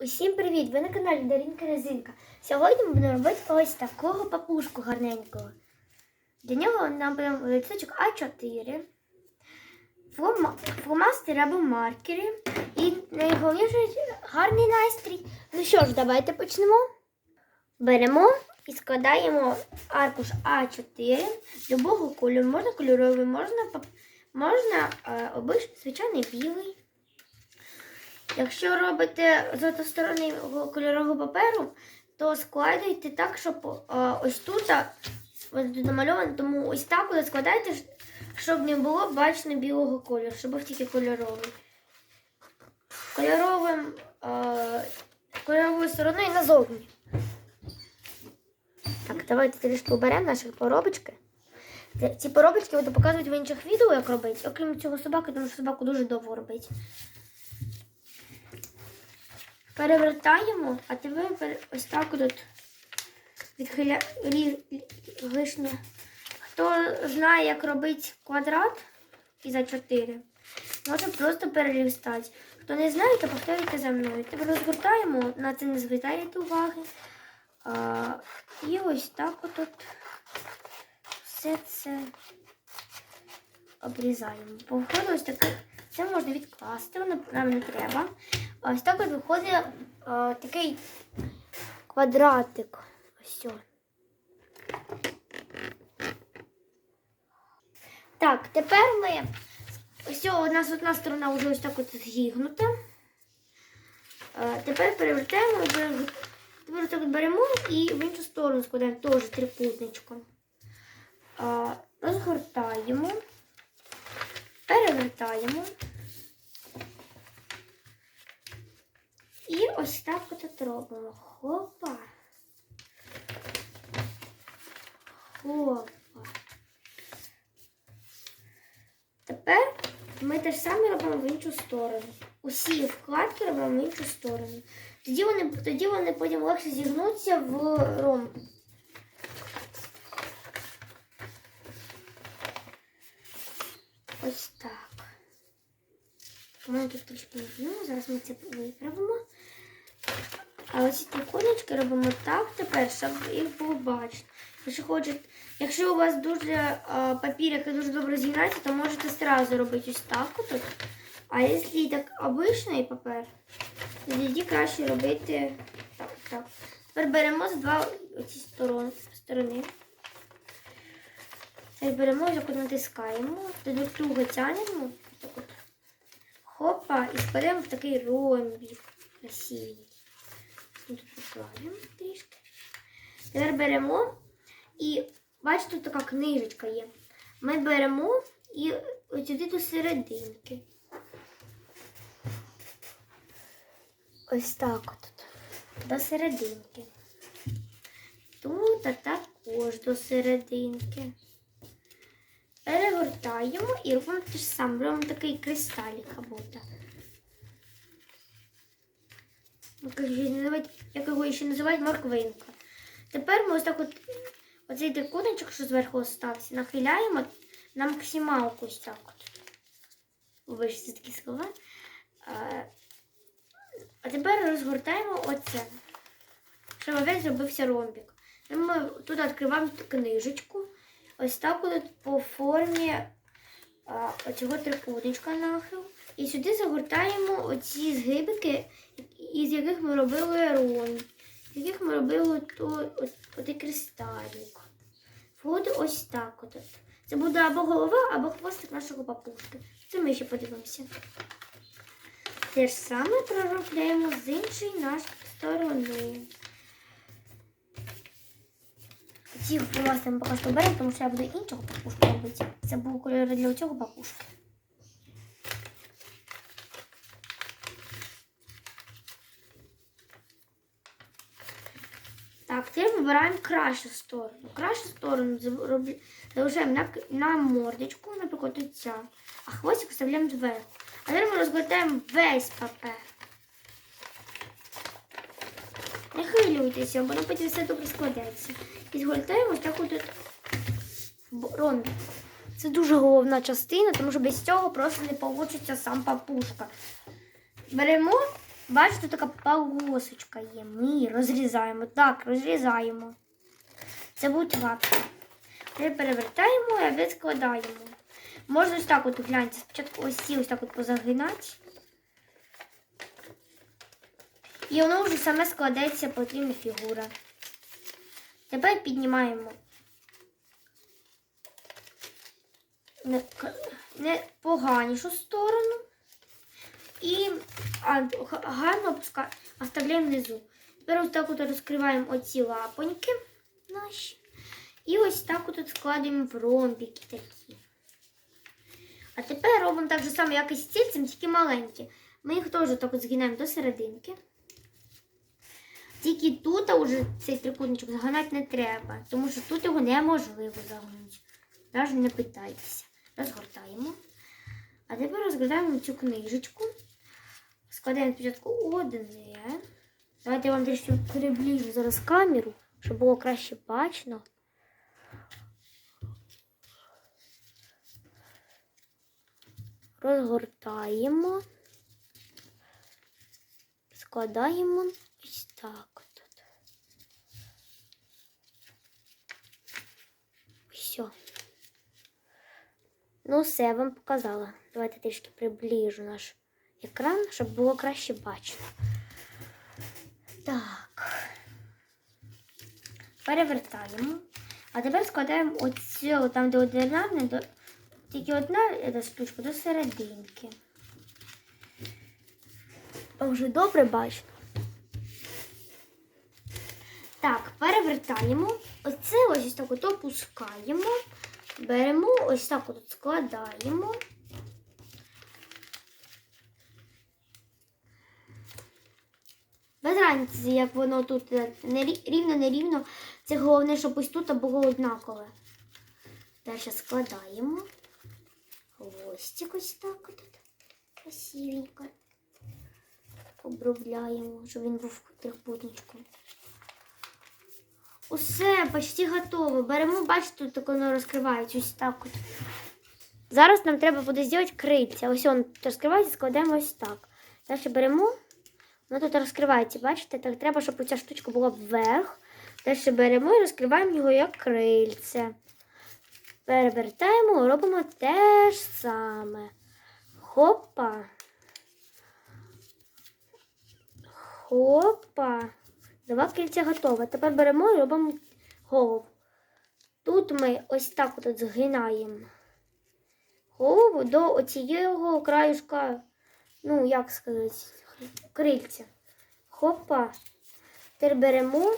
Усім привіт! Ви на каналі Дарінка Резинка. Сьогодні ми будемо робити ось такого папушку гарненького. Для нього нам беремо листочок А4, флома- фломастери або маркери і найголовніше гарний настрій. Ну що ж, давайте почнемо. Беремо і складаємо аркуш А4 любого кольору. Можна кольоровий, можна, можна е, обичний звичайний білий. Якщо робите з одностороннього кольорового паперу, то складайте так, щоб ось тут намальовано, тому ось так от складайте, щоб не було бачно білого кольору, щоб був тільки кольоровий. Кольоровим, кольоровою стороною назовні. Так, давайте трішки оберемо наші поробочки. Ці поробочки буду показувати в інших відео, як робити, окрім цього собаки, тому що собаку дуже довго робить. Перевертаємо, а тепер ось так от відхиля... Хто знає, як робити квадрат із А4, може просто перелістати. Хто не знає, то повторюйте за мною. Тепер розгортаємо, на це не звертаєте уваги. А, і ось так от, от все це обрізаємо. По входу ось таке. Це можна відкласти, воно нам не треба. А Ось так от виходить е, такий квадратик. Ось. Так, тепер ми. Ось у нас одна сторона вже ось так от зігнута. Е, Тепер перевертаємо, перев- тепер так беремо і в іншу сторону складаємо теж трикутничком. Е, Розгортаємо, перевертаємо. І ось так от робимо. Хопа. Хопа. Тепер ми те ж саме робимо в іншу сторону. Усі вкладки робимо в іншу сторону. Тоді вони, тоді вони потім легше зігнуться в ромб. Ось так. Мене тут трішки не зараз ми це виправимо. А ось ці трикутнички робимо так тепер, щоб їх було бачно. Якщо хочете, якщо у вас дуже а, папір, який дуже добре згинається, то можете одразу робити ось так. От. А якщо так обичний папер, то тоді краще робити так. так. Тепер беремо з два оці сторони. сторони. Це беремо, так натискаємо, тоді туго тянемо. Так от. Хопа, і складемо в такий ромбік красивий. Тут покладемо трішки. Тепер беремо і бачите, тут така книжечка є. Ми беремо і ось сюди до серединки. Ось так от. До серединки. Тут а також до серединки. Перегортаємо і робимо те ж саме. Робимо такий кристалік або-то. Ну, Як його ще називають морквинка. Тепер ми ось так от оцей трикутничок, що зверху остався, нахиляємо на максималку ось так от. Вибачте, такі слова. А, тепер розгортаємо оце, щоб опять зробився ромбик. І Ми тут відкриваємо книжечку. Ось так от по формі оцього трикутничка нахил. І сюди загортаємо оці згибики, із яких ми робили ромб, з яких ми робили то, от, отий кристалік. Входить ось так от. Це буде або голова, або хвостик нашого папушки. Це ми ще подивимося. Те ж саме проробляємо з іншої нашої сторони. Ці ми поки що беремо, тому що я буду іншого папушку робити. Це був кольор для цього папушки. Так, тепер вибираємо кращу сторону. Кращу сторону залишаємо на, мордочку, наприклад, оця, а хвостик вставляємо зверху. А тепер ми розгортаємо весь папер. Не хвилюйтеся, бо потім все добре складеться. І згортаємо ось так от ромбик. Це дуже головна частина, тому що без цього просто не вийде сам папушка. Беремо Бачите, така полосочка є. Ми її розрізаємо. Так, розрізаємо. Це лапки. Ми перевертаємо і опять складаємо. Можна ось так от гляньте. Спочатку ось ці ось так от позагинати. І воно вже саме складається потрібна фігура. Тепер піднімаємо не, не поганішу сторону. І а, гарно опуска- оставляємо внизу. Тепер ось так от розкриваємо оці лапоньки наші. І ось так от складаємо в ромбики такі. А тепер робимо так же само, як і з цільцем, тільки маленькі. Ми їх теж так от згинаємо до серединки. Тільки тут уже цей трикутничок загинати не треба, тому що тут його неможливо загнути. Навіть не питайтеся. Розгортаємо. А тепер розгортаємо цю книжечку. Складаємо спочатку одне. Давайте я вам трішки приближу зараз камеру, щоб було краще бачно. Розгортаємо. Складаємо ось так. От. Все. Ну, все, я вам показала. Давайте трішки приближу наш екран, щоб було краще бачно. Так. Перевертаємо. А тепер складаємо оцю, там, де одинарне, тільки одна е, штучка до серединки. Вже добре бачно. Так, перевертаємо. Оце ось, ось так от опускаємо. Беремо, ось так от складаємо. Без разниці, як воно тут е, не рівно, не рівно. Це головне, щоб ось тут було однакове. Далі складаємо. Хвостик ось так от. Красивенько. Обробляємо, щоб він був трикутничком. Усе, почти готово. Беремо, бачите, тут воно розкривається ось так от. Зараз нам треба буде зробити крильця. Ось він розкривається, складаємо ось так. Далі беремо, воно тут розкривається, бачите? Так треба, щоб ця штучка була вверх. Далі беремо і розкриваємо його як крильце. Перевертаємо, робимо те ж саме. Хопа. Хопа. Два кільця готове. Тепер беремо і робимо голову. Тут ми ось так от згинаємо голову до оцієго краюшка, ну, як сказати, крильця. Хопа. Тепер беремо,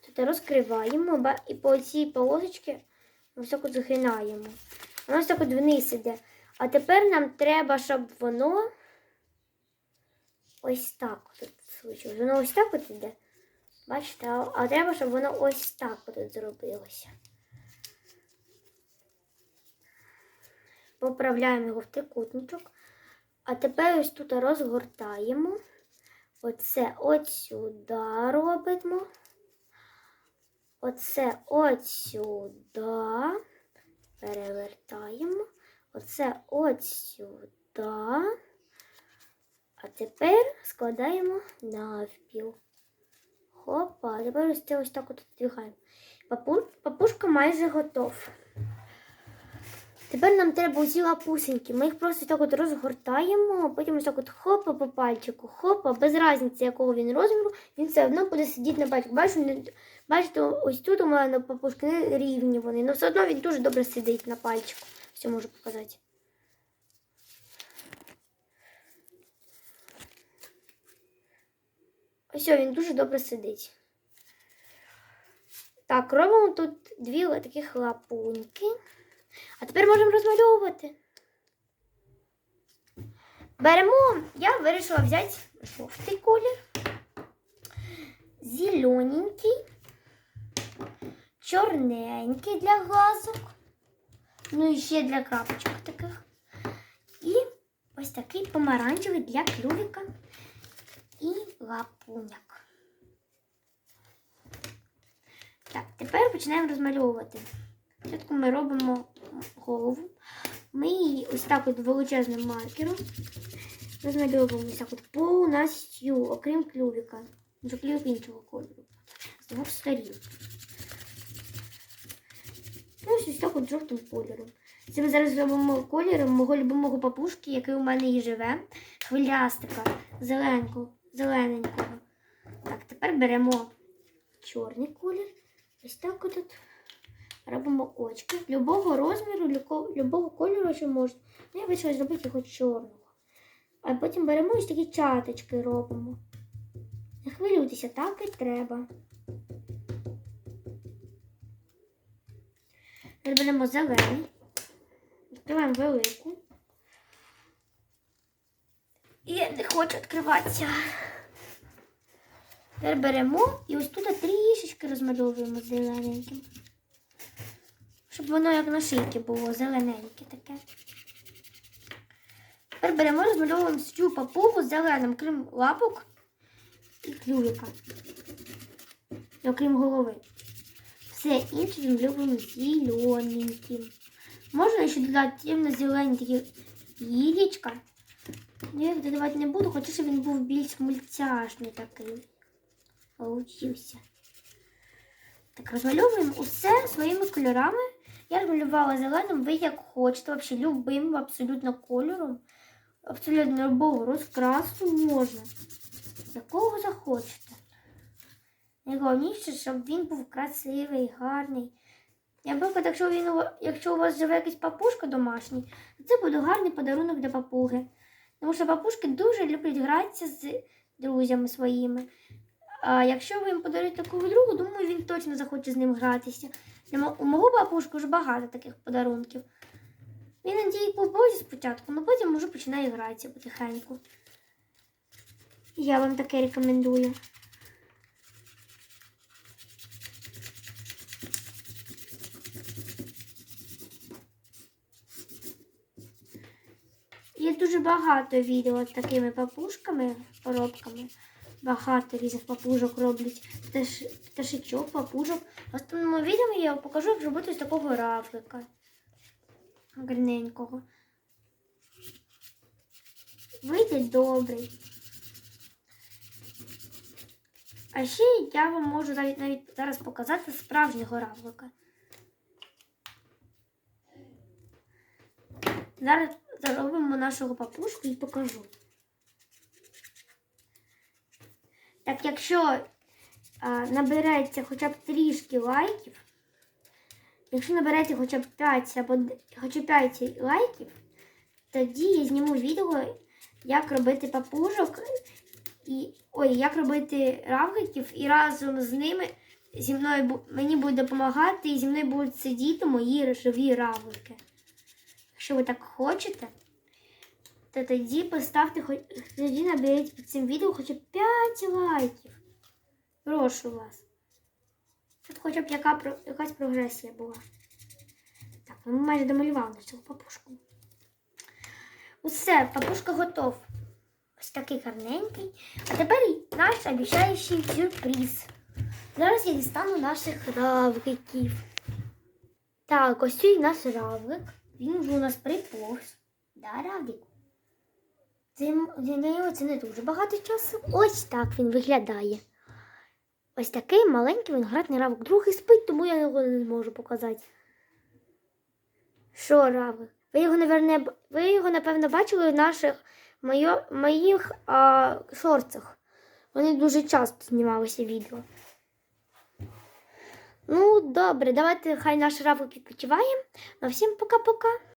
тут розкриваємо і по цій полосочці ось так от згинаємо. Воно ось так от вниз іде. А тепер нам треба, щоб воно ось так от случилось. Воно ось так от іде. Бачите, а, а треба, щоб воно ось так от зробилося. Поправляємо його в трикутничок. А тепер ось тут розгортаємо. Оце от сюди робимо. Оце от сюди. Перевертаємо. Оце от сюди. А тепер складаємо навпіл. Хопа, тепер ось це ось так от двигаємо. Папу, папушка майже готов. Тепер нам треба усі лапусеньки. Ми їх просто так от розгортаємо, потім ось так от хопа по пальчику, хопа, без різниці, якого він розміру, він все одно буде сидіти на пальчику. Бачите, бачите, ось тут у мене папушки рівні вони, але все одно він дуже добре сидить на пальчику. Все можу показати. Ось він дуже добре сидить. Так, робимо тут дві таких лапуньки. А тепер можемо розмальовувати. Беремо, я вирішила взяти жовтий колір, зелененький, чорненький для глазок, ну і ще для крапочок таких. І ось такий помаранчевий для клювика і лапуняк. Так, тепер починаємо розмальовувати. Спочатку ми робимо голову. Ми її ось так от величезним маркером розмальовуємося так от повністю, окрім клювіка. Вже клювік іншого кольору. З двох сторін. Ну, ось ось так от жовтим кольором. Це ми зараз зробимо кольором мого любимого папушки, який у мене і живе. Хвилястика, зеленку, зелененького. Так, тепер беремо чорний колір. Ось так от робимо очки. Любого розміру, любого кольору, що можна. Ну, я вирішила зробити його чорного. А потім беремо ось такі чаточки робимо. Не хвилюйтеся, так і треба. Тепер беремо зелений. Відкриваємо велику. І не хочу відкриватися. Тепер беремо і ось тут трішечки розмальовуємо зелененьким. Щоб воно як на шийці було зелененьке таке. Тепер беремо розмальовуємо цю папугу зеленим, крім лапок і клювика. Окрім голови. Все інше розмальовуємо зелененьким. Можна ще додати темно-зелені такі яєчка. Ну, я їх додавати не буду, хоча щоб він був більш мультяшний такий. Получився. Так, розмальовуємо усе своїми кольорами. Я розмалювала зеленим, ви як хочете, взагалі любим абсолютно кольором. Абсолютно любого розкрасу можна. Якого захочете. Найголовніше, щоб він був красивий, гарний. Наприклад, якщо, він, якщо у вас живе якийсь папушка домашній, то це буде гарний подарунок для папуги. Тому що папушки дуже люблять гратися з друзями своїми. А якщо ви їм подаруєте такого другу, думаю, він точно захоче з ним гратися. У мого папушки вже багато таких подарунків. Він надії по бозі спочатку, але потім вже починає гратися потихеньку. Я вам таке рекомендую. Є дуже багато відео з такими папушками, коробками. Багато різних папужок роблять. Пташ, пташечок, папужок. В останньому відео я покажу, як зробити з такого рафлика. Гарненького. Вийде добрий. А ще я вам можу навіть, навіть зараз показати справжнього равлика. Зараз заробимо нашого папушку і покажу. Так, якщо а, набереться хоча б трішки лайків, якщо набереться хоча б 5 або хоча б 5 лайків, тоді я зніму відео, як робити папужок і ой, як робити равликів, і разом з ними зі мною мені буде допомагати, і зі мною будуть сидіти мої живі равлики. Якщо ви так хочете, то тоді поставте хоч тоді наберіть під цим відео хоча б 5 лайків. Прошу вас. Щоб хоча б яка, якась прогресія була. Так, ми майже домалювали цю папушку. Усе, папушка готов. Ось такий гарненький. А тепер наш обіцяючий сюрприз. Зараз я дістану наших равликів. Так, ось цей наш равлик. Він вже у нас приповз. Да, равлик? Це, м- для це не дуже багато часу. Ось так він виглядає. Ось такий маленький виноградний равлик. Другий спить, тому я його не зможу показати. Що равлик? Ви його, наверне, ви його, напевно, бачили в наших моїх, моїх а, шорцах. Вони дуже часто знімалися відео. Ну, добре, давайте хай наш равлик відпочиває. Ну, всім пока-пока.